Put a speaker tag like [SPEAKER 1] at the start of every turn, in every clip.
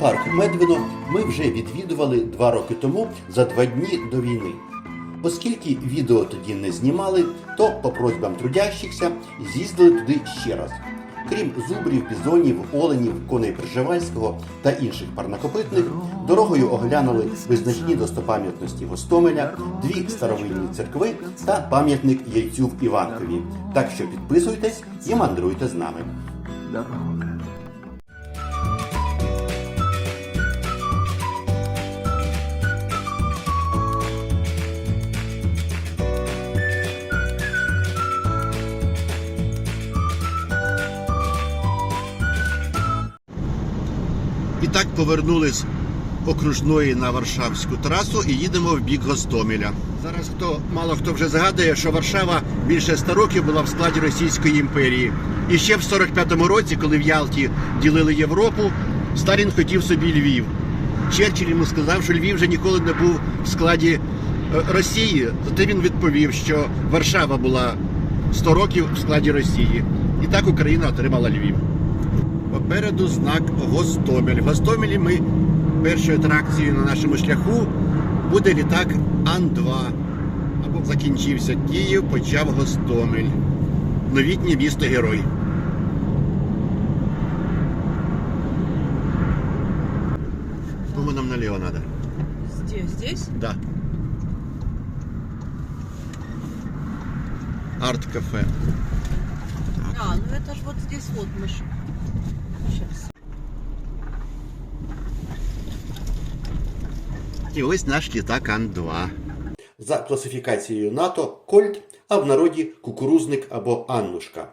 [SPEAKER 1] Екопарк Медвино ми вже відвідували два роки тому за два дні до війни. Оскільки відео тоді не знімали, то по просьбам трудящихся з'їздили туди ще раз. Крім зубрів, бізонів, оленів, коней Пржевальського та інших парнокопитних, дорогою оглянули визначні достопам'ятності Гостомеля, дві старовинні церкви та пам'ятник яйцю в Іванкові. Так що підписуйтесь і мандруйте з нами. Так повернули з окружної на Варшавську трасу і їдемо в бік Гостомеля. Зараз хто мало хто вже згадує, що Варшава більше 100 років була в складі Російської імперії. І ще в 45-му році, коли в Ялті ділили Європу, Сталін хотів собі Львів. Черчилль йому сказав, що Львів вже ніколи не був в складі е, Росії. Зате він відповів, що Варшава була 100 років в складі Росії. І так Україна отримала Львів. Попереду знак Гостомель. В Гостомелі ми першою атракцією на нашому шляху буде літак Ан-2. Або закінчився Київ, почав Гостомель. Новітнє місто герой. Кому нам наліво треба?
[SPEAKER 2] Здесь, здесь?
[SPEAKER 1] Да. Арт-кафе.
[SPEAKER 2] А, ну это же вот здесь вот мы ж- Сейчас.
[SPEAKER 1] І ось наш літак Ан-2. За класифікацією НАТО Кольт, а в народі кукурузник або Аннушка.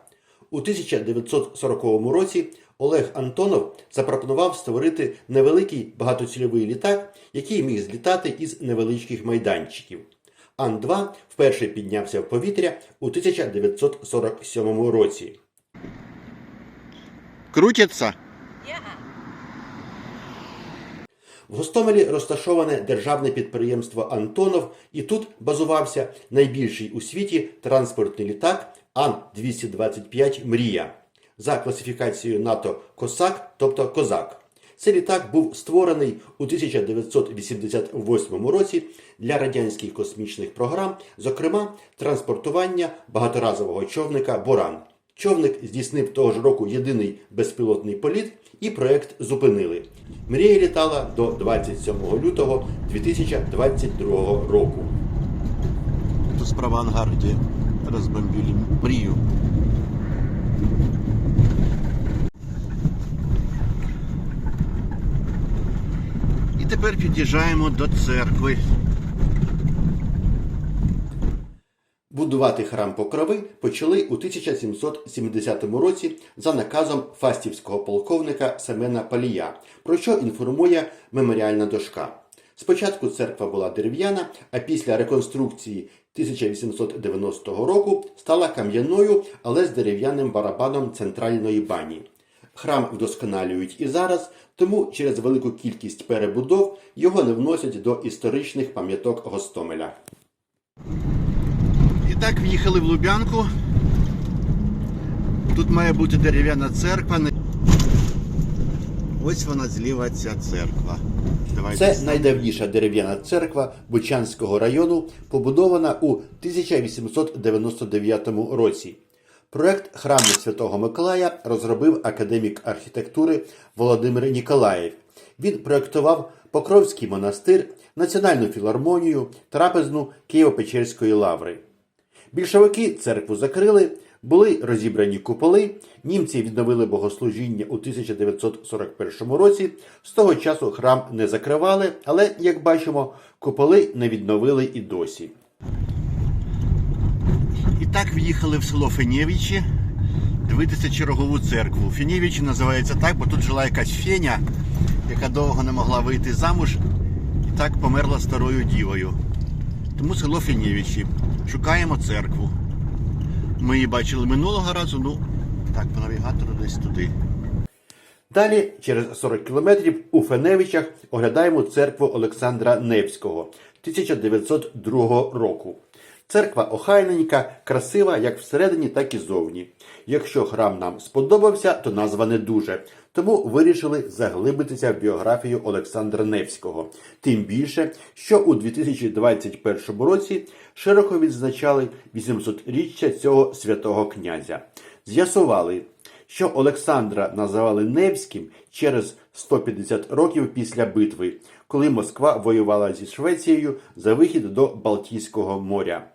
[SPEAKER 1] У 1940 році Олег Антонов запропонував створити невеликий багатоцільовий літак, який міг злітати із невеличких майданчиків. Ан-2 вперше піднявся в повітря у 1947 році. Крутяться? В Гостомелі розташоване державне підприємство Антонов, і тут базувався найбільший у світі транспортний літак Ан-225 Мрія за класифікацією НАТО Косак, тобто Козак. Цей літак був створений у 1988 році для радянських космічних програм, зокрема транспортування багаторазового човника Боран. Човник здійснив того ж року єдиний безпілотний політ, і проект зупинили. Мрія літала до 27 лютого 2022 року. Тут справа ангар, де розбомбили мрію. І тепер під'їжджаємо до церкви. Будувати храм Покрови почали у 1770 році за наказом фастівського полковника Семена Палія, про що інформує меморіальна дошка. Спочатку церква була дерев'яна, а після реконструкції 1890 року стала кам'яною, але з дерев'яним барабаном центральної бані. Храм вдосконалюють і зараз, тому через велику кількість перебудов його не вносять до історичних пам'яток Гостомеля. Так в'їхали в Лубянку. Тут має бути дерев'яна церква. Ось вона зліва ця церква. Це найдавніша дерев'яна церква Бучанського району, побудована у 1899 році. Проект храму Святого Миколая розробив академік архітектури Володимир Ніколаєв. Він проєктував Покровський монастир, Національну філармонію, трапезну Києво-Печерської лаври. Більшовики церкву закрили, були розібрані куполи, німці відновили богослужіння у 1941 році. З того часу храм не закривали, але, як бачимо, куполи не відновили і досі. І так в'їхали в село Фенєвичі дивитися чергову церкву. Фенєвичі називається так, бо тут жила якась феня, яка довго не могла вийти замуж і так померла старою дівою. Тому село Фінєвичі. Шукаємо церкву. Ми її бачили минулого разу, ну так, по навігатору десь туди. Далі, через 40 кілометрів, у Феневичах оглядаємо церкву Олександра Невського 1902 року. Церква охайненька, красива як всередині, так і зовні. Якщо храм нам сподобався, то назва не дуже. Тому вирішили заглибитися в біографію Олександра Невського. Тим більше, що у 2021 році широко відзначали 800-річчя цього святого князя. З'ясували, що Олександра називали Невським через 150 років після битви, коли Москва воювала зі Швецією за вихід до Балтійського моря.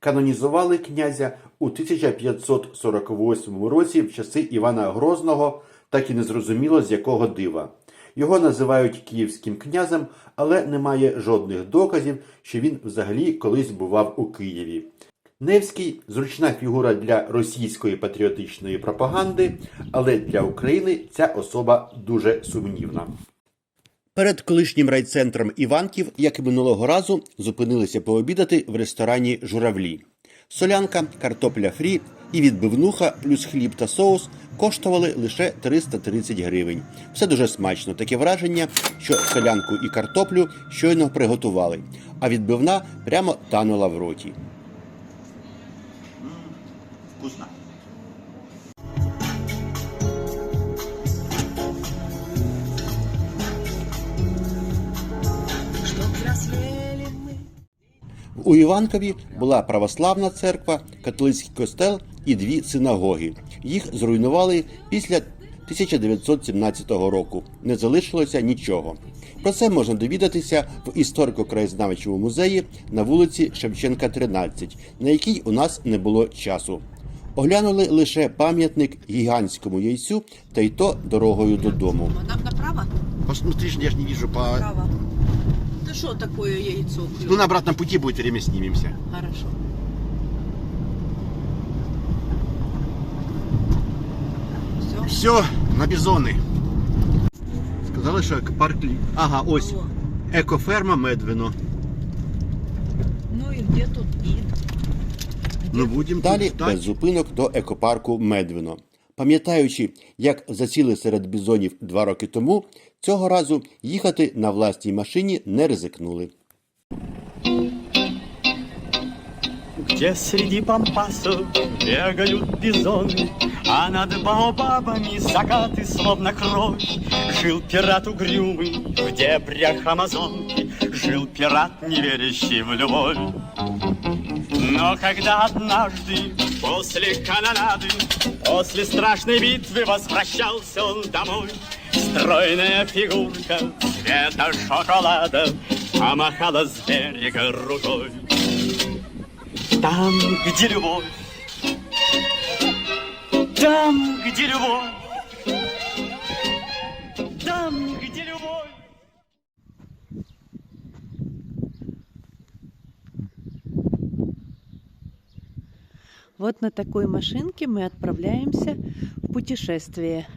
[SPEAKER 1] Канонізували князя у 1548 році в часи Івана Грозного, так і не зрозуміло з якого дива. Його називають київським князем, але немає жодних доказів, що він взагалі колись бував у Києві. Невський зручна фігура для російської патріотичної пропаганди, але для України ця особа дуже сумнівна. Перед колишнім райцентром Іванків, як і минулого разу, зупинилися пообідати в ресторані Журавлі. Солянка, картопля фрі і відбивнуха плюс хліб та соус коштували лише 330 гривень. Все дуже смачно. Таке враження, що солянку і картоплю щойно приготували, а відбивна прямо танула в роті. У Іванкові була православна церква, католицький костел і дві синагоги. Їх зруйнували після 1917 року. Не залишилося нічого. Про це можна довідатися в історико-краєзнавчому музеї на вулиці Шевченка, 13, на якій у нас не було часу. Оглянули лише пам'ятник гігантському яйцю, та й то дорогою додому.
[SPEAKER 2] Нам направо?
[SPEAKER 1] Посмотри, я ж не вижу по...
[SPEAKER 2] Право. Ты что такое яйцо?
[SPEAKER 1] Ну, на обратном пути будет время снимемся.
[SPEAKER 2] Хорошо. Все.
[SPEAKER 1] Все, на бізони. Сказали, що екопарк. Ага, ось. Екоферма Медвино.
[SPEAKER 2] Ну и где тут вид?
[SPEAKER 1] Ну, будемо далі без зупинок до екопарку Медвино. Пам'ятаючи, як засіли серед бізонів два роки тому, цього разу їхати на власній машині не ризикнули.
[SPEAKER 3] Где среди пампасов бегают бизоны, А над баобабами закаты словно кровь. Жил пират угрюмый в дебрях Амазонки, Жил пират, не верящий в любовь. Но когда однажды после канонады, После страшной битвы возвращался он домой, Стройная фигурка цвета шоколада Помахала с берега рукой. Там, где любовь, там, где любовь, там, где любовь.
[SPEAKER 2] Вот на такой машинке мы отправляемся в путешествие.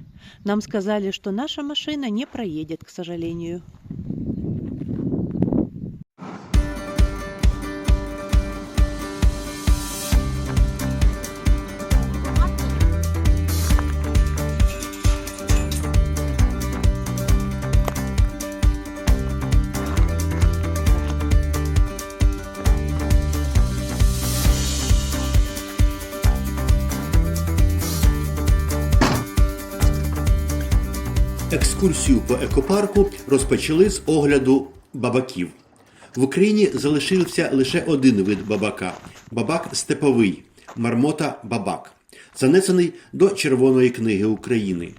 [SPEAKER 2] Нам сказали, что наша машина не проедет, к сожалению.
[SPEAKER 1] Екскурсію по екопарку розпочали з огляду бабаків. В Україні залишився лише один вид бабака бабак степовий, мармота бабак, занесений до Червоної книги України.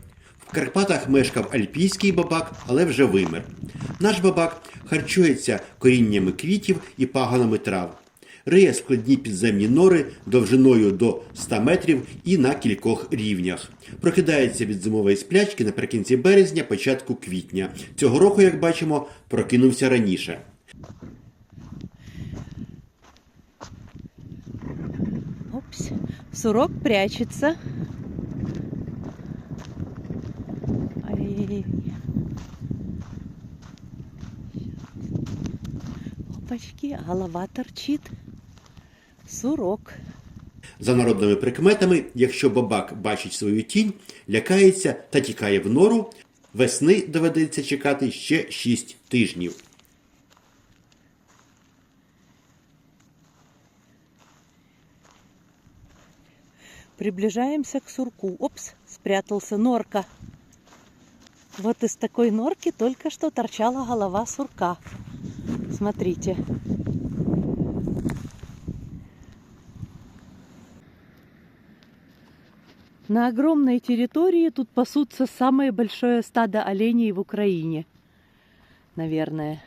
[SPEAKER 1] В Карпатах мешкав альпійський бабак, але вже вимер. Наш бабак харчується коріннями квітів і паганами трав. Риє складні підземні нори довжиною до 100 метрів і на кількох рівнях. Прокидається від зимової сплячки наприкінці березня, початку квітня. Цього року, як бачимо, прокинувся раніше.
[SPEAKER 2] Опс. Сурок прячется. Ай-яй-яй. Опачки, голова торчит. Сурок.
[SPEAKER 1] За народними прикметами, якщо бабак бачить свою тінь, лякається та тікає в нору, весни доведеться чекати ще 6 тижнів.
[SPEAKER 2] Приближаемся к сурку. Опс, спрятался норка. Вот из такой норки только что торчала голова сурка. Смотрите. На огромной территории тут пасутся самое большое стадо оленей в Украине. Наверное.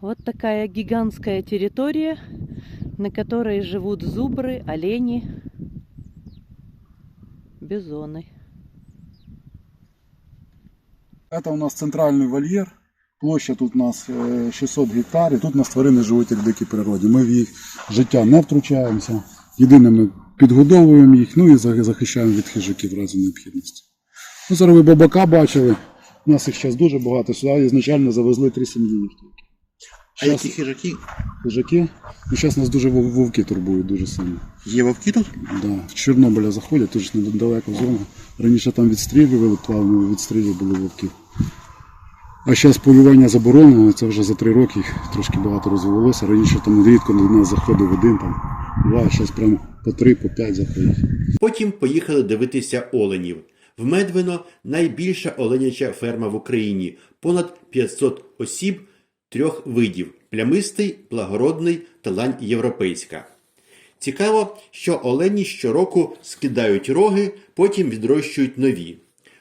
[SPEAKER 2] Вот такая гигантская территория, на которой живут зубры, олени, бизоны.
[SPEAKER 4] Это у нас центральний вольєр. Площа тут у нас е, 600 гектарів. Тут у нас тварини живуть як в дикій природі. Ми в їх життя не втручаємося. Єдине, ми підгодовуємо їх, ну і захищаємо від хижаків в разі необхідності. Ну, зараз ви бабака бачили. У нас їх зараз дуже багато. Сюди ізначально завезли три сім'ї їх тільки.
[SPEAKER 1] А які хижаки?
[SPEAKER 4] хижаки. І зараз нас дуже вовки турбують дуже сильно.
[SPEAKER 1] Є вовки тут?
[SPEAKER 4] Да. З Чорнобиля заходять, тут ж недалеко зона. Раніше там відстрілювали, плавно відстрілювали вовків. А зараз полювання заборонено, це вже за три роки трошки багато розвивалося. Раніше там рідко до нас заходив один, там, два, а зараз прямо по три, по п'ять заходять.
[SPEAKER 1] Потім поїхали дивитися оленів. В Медвино найбільша оленяча ферма в Україні. Понад 500 осіб трьох видів: плямистий, благородний та лань європейська. Цікаво, що олені щороку скидають роги, потім відрощують нові.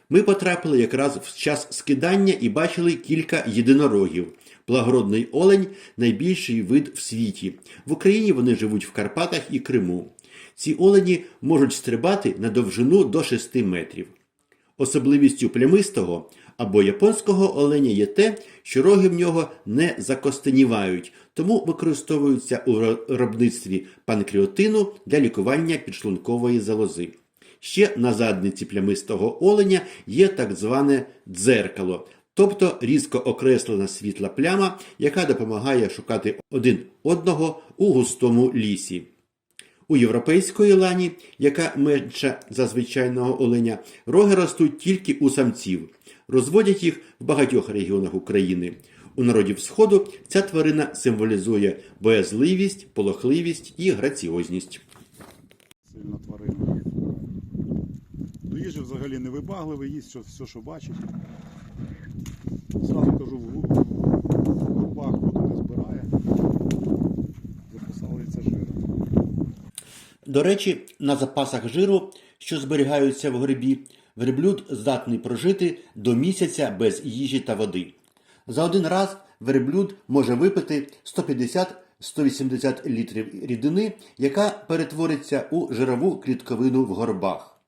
[SPEAKER 1] Ми потрапили якраз в час скидання і бачили кілька єдинорогів. Благородний олень найбільший вид в світі. В Україні вони живуть в Карпатах і Криму. Ці олені можуть стрибати на довжину до 6 метрів. Особливістю плямистого або японського оленя є те, що роги в нього не закостенівають, тому використовуються у виробництві панкреотину для лікування підшлункової залози. Ще на задниці плямистого оленя є так зване дзеркало, тобто різко окреслена світла пляма, яка допомагає шукати один одного у густому лісі. У європейської лані, яка менша за звичайного оленя, роги ростуть тільки у самців. Розводять їх в багатьох регіонах України. У народів Сходу ця тварина символізує боязливість, полохливість і граціозність.
[SPEAKER 4] Сильна тварина. До їжі взагалі не вибагливий, їсть що- все, що бачить. Зразу кажу, в гу- в гурбах воду не збирає. Записалиться жиром.
[SPEAKER 1] До речі, на запасах жиру, що зберігаються в грибі, верблюд здатний прожити до місяця без їжі та води. За один раз верблюд може випити 150-180 літрів рідини, яка перетвориться у жирову клітковину в горбах.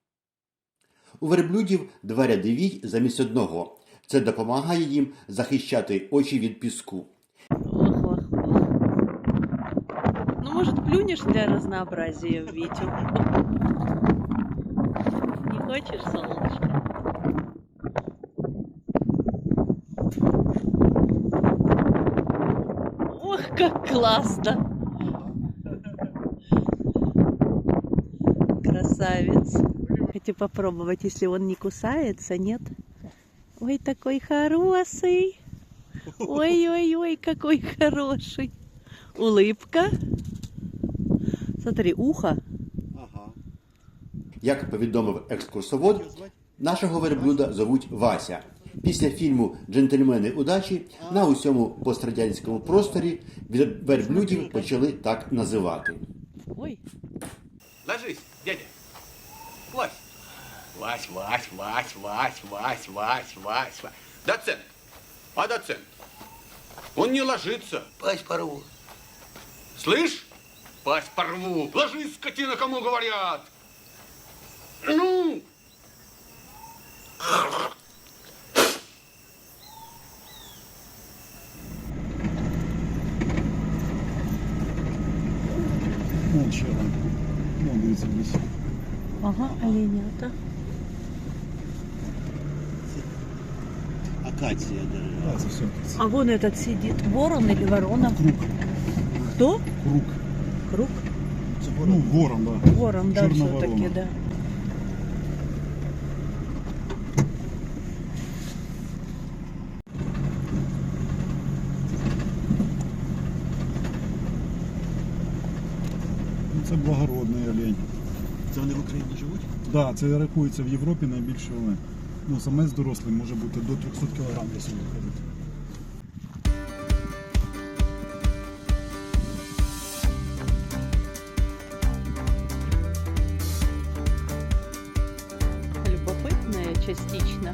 [SPEAKER 1] У верблюдів два ряди вій замість одного. Це допомагає їм захищати очі від піску.
[SPEAKER 2] Ох, ох. Ну, может, плюнешь для разнообразия в Витю? Не хочешь, солнышко? Ох, как классно! Красавец. Хочу попробовать, если он не кусается, нет? Ой, такой хороший. Ой-ой-ой, какой хороший. Улыбка. Смотри, ухо.
[SPEAKER 1] Як повідомив екскурсовод, нашого верблюда зовуть Вася. Після фільму Джентльмени удачі на усьому пострадянському просторі верблюдів почали так називати.
[SPEAKER 2] Ой,
[SPEAKER 5] Ложись. Вась, Вась, Вась, Вась, Вась, Вась, Вась, Вась. Доцент. А доцент? Он не ложится.
[SPEAKER 6] Пасть порву.
[SPEAKER 5] Слышь? Пасть порву. Ложись, скотина, кому говорят. Ну,
[SPEAKER 4] ще там. Ну, десь.
[SPEAKER 2] ага, оленята.
[SPEAKER 4] акация. Да.
[SPEAKER 2] А вон этот сидит, ворон или ворона?
[SPEAKER 4] Круг.
[SPEAKER 2] Кто?
[SPEAKER 4] Круг.
[SPEAKER 2] Круг?
[SPEAKER 4] Ну, ворон, да.
[SPEAKER 2] Ворон, да, все-таки, да.
[SPEAKER 4] Ну, Це благородний олень.
[SPEAKER 1] Це вони в Україні живуть?
[SPEAKER 4] Да, це рахується в Європі найбільше олень. Ну, самець дорослий може бути до 300 кг весу виходить.
[SPEAKER 2] Любопитне частично.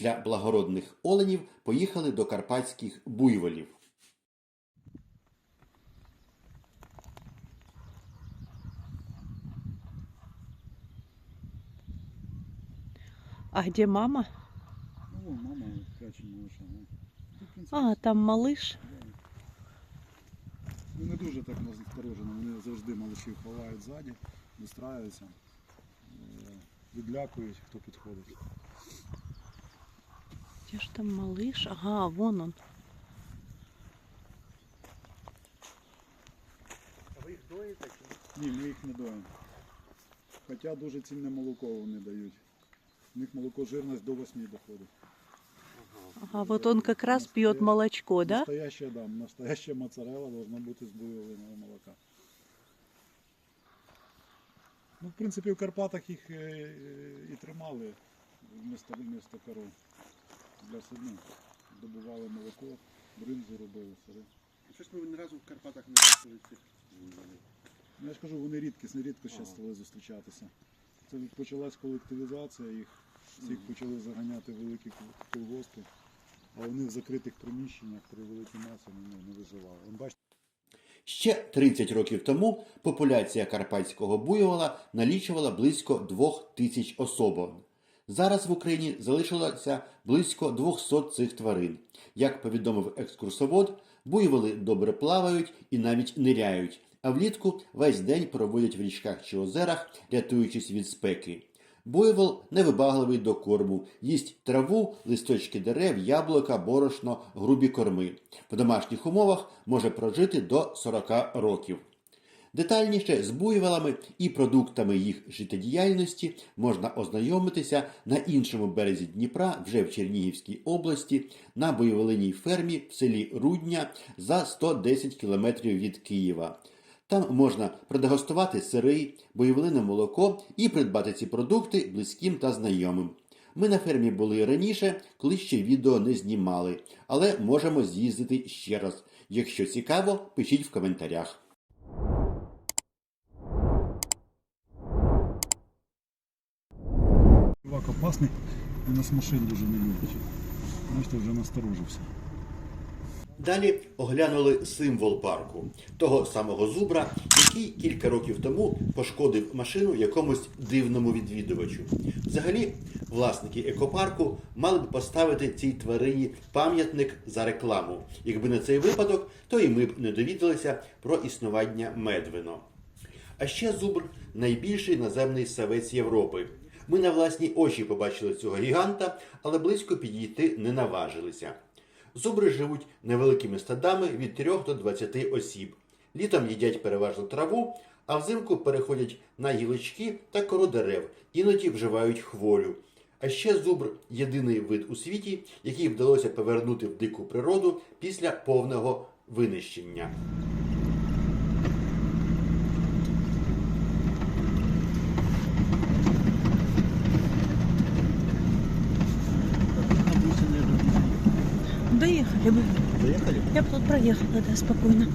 [SPEAKER 1] Після благородних оленів поїхали до карпатських буйволів.
[SPEAKER 2] А где мама?
[SPEAKER 4] Ну, мама пряче малыша. Ну. Принципі,
[SPEAKER 2] А, там малыш.
[SPEAKER 4] Ну, не дуже так насторожено, вони завжди малишів ховають ззаді, вистраюються, е, відлякують, хто підходить.
[SPEAKER 2] Где ж там малыш? Ага, вон он.
[SPEAKER 4] Ні, ми їх не доїмо. Хоча дуже цінне молоко вони дають. У них молоко жирність до 8 доходить.
[SPEAKER 2] Ага, вот он как раз пьет молочко, да?
[SPEAKER 4] Настоящая, да, настоящая моцарелла должна бути з буйовиного молока. Ну, в принципі, в Карпатах їх е, і тримали вмісто, вмісто коров. Для себе добували молоко, бринзу робили, сири.
[SPEAKER 1] Щось ми ні разу в Карпатах не бачили цих
[SPEAKER 4] Ну, я ж кажу, вони рідкісні, рідко зараз стали зустрічатися. Це почалась колективізація, їх всіх почали заганяти в великі колгоспи, а вони в закритих приміщеннях при великій масі ну, не виживали. Бачите,
[SPEAKER 1] Ще 30 років тому популяція карпатського буйвола налічувала близько 2 тисяч особин. Зараз в Україні залишилося близько 200 цих тварин. Як повідомив екскурсовод, буйволи добре плавають і навіть ниряють, а влітку весь день проводять в річках чи озерах, рятуючись від спеки. Буйвол невибагливий до корму, їсть траву, листочки дерев, яблука, борошно, грубі корми. В домашніх умовах може прожити до 40 років. Детальніше з буйволами і продуктами їх життєдіяльності можна ознайомитися на іншому березі Дніпра, вже в Чернігівській області, на буйволиній фермі в селі Рудня за 110 кілометрів від Києва. Там можна продегустувати сири, буйволине молоко і придбати ці продукти близьким та знайомим. Ми на фермі були раніше, коли ще відео не знімали, але можемо з'їздити ще раз. Якщо цікаво, пишіть в коментарях.
[SPEAKER 4] Чувак опасний, і нас машин дуже не любить. Бачите, вже насторожився.
[SPEAKER 1] Далі оглянули символ парку того самого зубра, який кілька років тому пошкодив машину якомусь дивному відвідувачу. Взагалі, власники екопарку мали б поставити цій тварині пам'ятник за рекламу. Якби не цей випадок, то і ми б не довідалися про існування Медвино. А ще зубр найбільший наземний савець Європи. Ми на власні очі побачили цього гіганта, але близько підійти не наважилися. Зубри живуть невеликими стадами від 3 до 20 осіб. Літом їдять переважно траву, а взимку переходять на гілочки та кору дерев, іноді вживають хволю. А ще зубр єдиний вид у світі, який вдалося повернути в дику природу після повного винищення.
[SPEAKER 2] проехала, да, спокойно.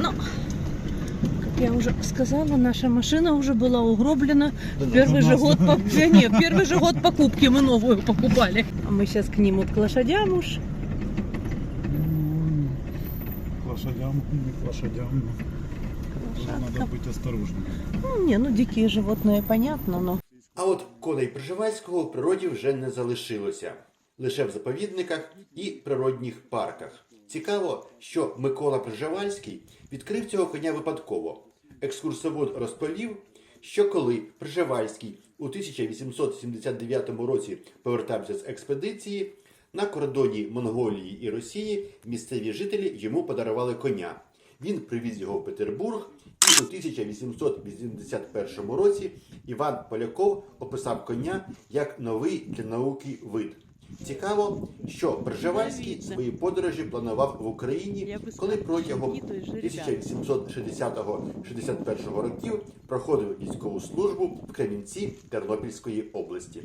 [SPEAKER 2] Ну, как я уже сказала, наша машина уже была угроблена. В первый же год, по- Да не, в первый же год покупки мы новую покупали. А мы сейчас к ним вот к лошадям уж.
[SPEAKER 4] М, К лошадям, не к лошадям. Тоже
[SPEAKER 2] Лошадка.
[SPEAKER 4] надо быть осторожным.
[SPEAKER 2] Ну, не, ну дикие животные, понятно, но...
[SPEAKER 1] А от коней Пржевальського в природі вже не залишилося. Лише в заповідниках і природних парках. Цікаво, що Микола Пржевальський відкрив цього коня випадково. Екскурсовод розповів, що коли Пржевальський у 1879 році повертався з експедиції, на кордоні Монголії і Росії місцеві жителі йому подарували коня. Він привіз його в Петербург, і у 1881 році Іван Поляков описав коня як новий для науки вид. Цікаво, що Пржевальський свої подорожі планував в Україні, коли протягом
[SPEAKER 2] що ні, той же
[SPEAKER 1] 1860-61 років проходив військову службу в Кремінці Тернопільської області.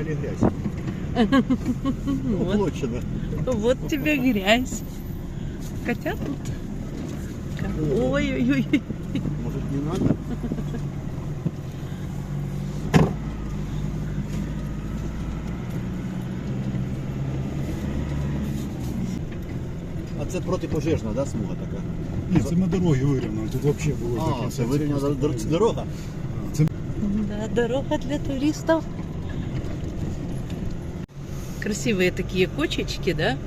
[SPEAKER 1] Да, вы обещали грязь. Уплочено.
[SPEAKER 2] Вот тебе грязь. Хотя тут... Ой-ой-ой.
[SPEAKER 1] Может, не надо? А це протипожежна, да, смуга така?
[SPEAKER 4] Ні, це ми дороги вирівняли. Тут взагалі було
[SPEAKER 1] А,
[SPEAKER 4] таке.
[SPEAKER 1] це вирівняна дор- це дорога?
[SPEAKER 2] Да, дорога для туристов. Красивые такие кочечки, да?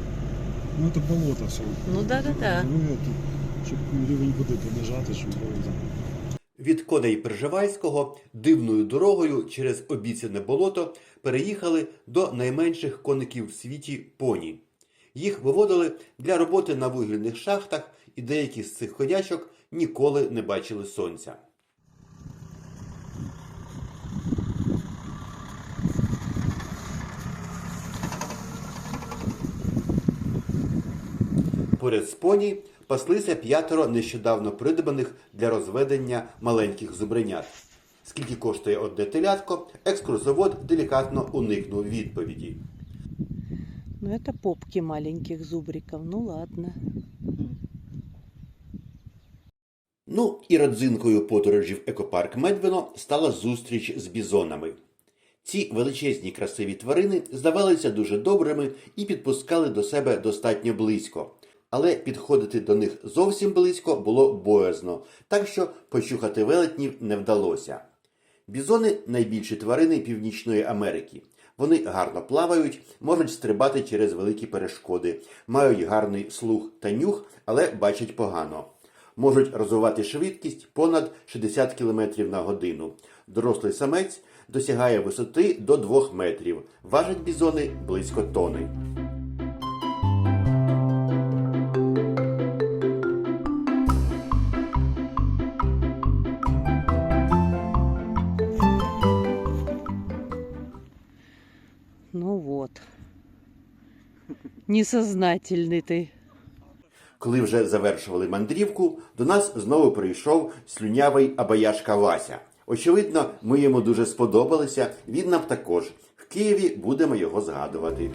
[SPEAKER 4] Ну це болото все.
[SPEAKER 2] Ну да-да-да.
[SPEAKER 4] Ну, тут, щоб рівень води понижати, щоб було.
[SPEAKER 1] Від коней Пржевальського дивною дорогою через обіцяне болото переїхали до найменших коників в світі поні. Їх виводили для роботи на вугільних шахтах, і деякі з цих ходячок ніколи не бачили сонця. Поряд з поні паслися п'ятеро нещодавно придбаних для розведення маленьких зубренят. Скільки коштує одне телятко, екскурсовод делікатно уникнув відповіді.
[SPEAKER 2] Ну это попки маленьких зубриков. Ну ладно.
[SPEAKER 1] Ну і родзинкою подорожі в екопарк Медвино стала зустріч з бізонами. Ці величезні красиві тварини здавалися дуже добрими і підпускали до себе достатньо близько. Але підходити до них зовсім близько було боязно, так що почухати велетнів не вдалося. Бізони найбільші тварини Північної Америки. Вони гарно плавають, можуть стрибати через великі перешкоди, мають гарний слух та нюх, але бачать погано. Можуть розвивати швидкість понад 60 км на годину. Дорослий самець досягає висоти до 2 метрів. Важать бізони близько тони.
[SPEAKER 2] Несознательный ти.
[SPEAKER 1] Коли вже завершували мандрівку, до нас знову прийшов слюнявий абаяшка Вася. Очевидно, ми йому дуже сподобалися. Він нам також. В Києві будемо його згадувати.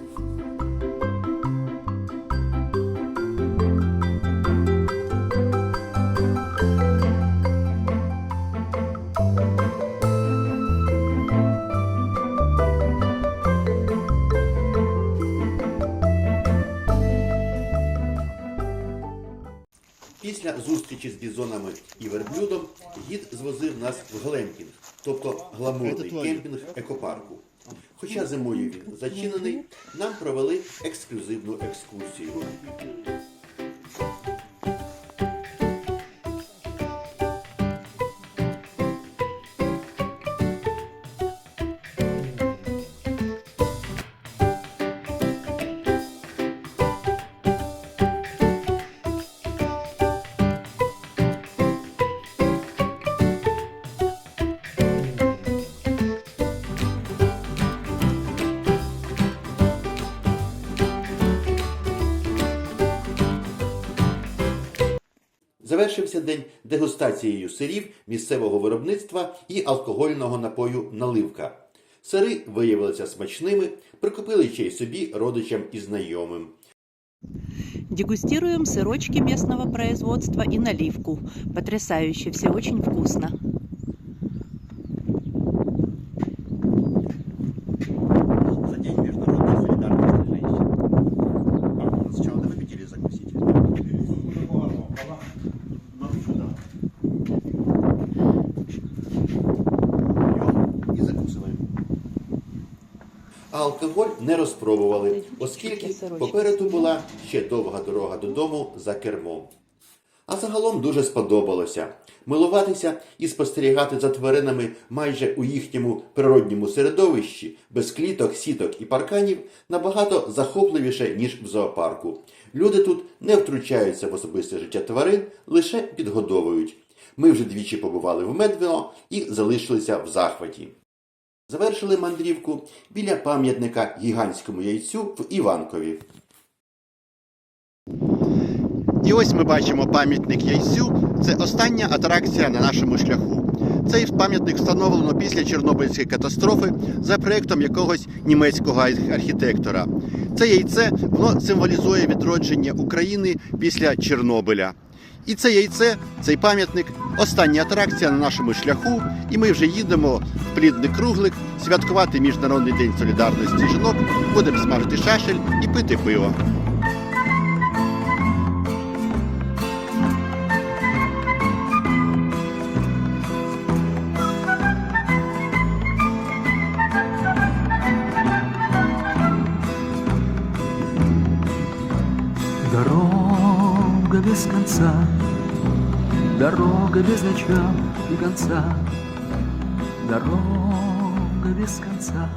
[SPEAKER 1] Зустрічі з бізонами і верблюдом гід звозив нас в глемпінг, тобто гламурний кемпінг екопарку. Хоча зимою він зачинений, нам провели ексклюзивну екскурсію. Завершився день дегустацією сирів місцевого виробництва і алкогольного напою наливка. Сири виявилися смачними, прикупили ще й собі родичам і знайомим.
[SPEAKER 2] Дегустируем сырочки местного производства и наливку. Потрясающе, все очень вкусно.
[SPEAKER 1] За день международной солидарности женщин. Сначала да выпить или закусить? І закусуємо. А алкоголь не розпробували, оскільки попереду була ще довга дорога додому за кермом. А загалом дуже сподобалося милуватися і спостерігати за тваринами майже у їхньому природньому середовищі, без кліток, сіток і парканів, набагато захопливіше, ніж в зоопарку. Люди тут не втручаються в особисте життя тварин, лише підгодовують. Ми вже двічі побували в Медвино і залишилися в захваті. Завершили мандрівку біля пам'ятника гігантському яйцю в Іванкові. І ось ми бачимо пам'ятник яйцю. Це остання атракція на нашому шляху. Цей пам'ятник встановлено після Чорнобильської катастрофи за проєктом якогось німецького архітектора. Це яйце воно символізує відродження України після Чорнобиля. І це яйце, цей пам'ятник, остання атракція на нашому шляху. І ми вже їдемо в плідний круглик святкувати Міжнародний день солідарності жінок, будемо смажити шашель і пити пиво.
[SPEAKER 6] Без конца, дорога без начала и конца, дорога без конца.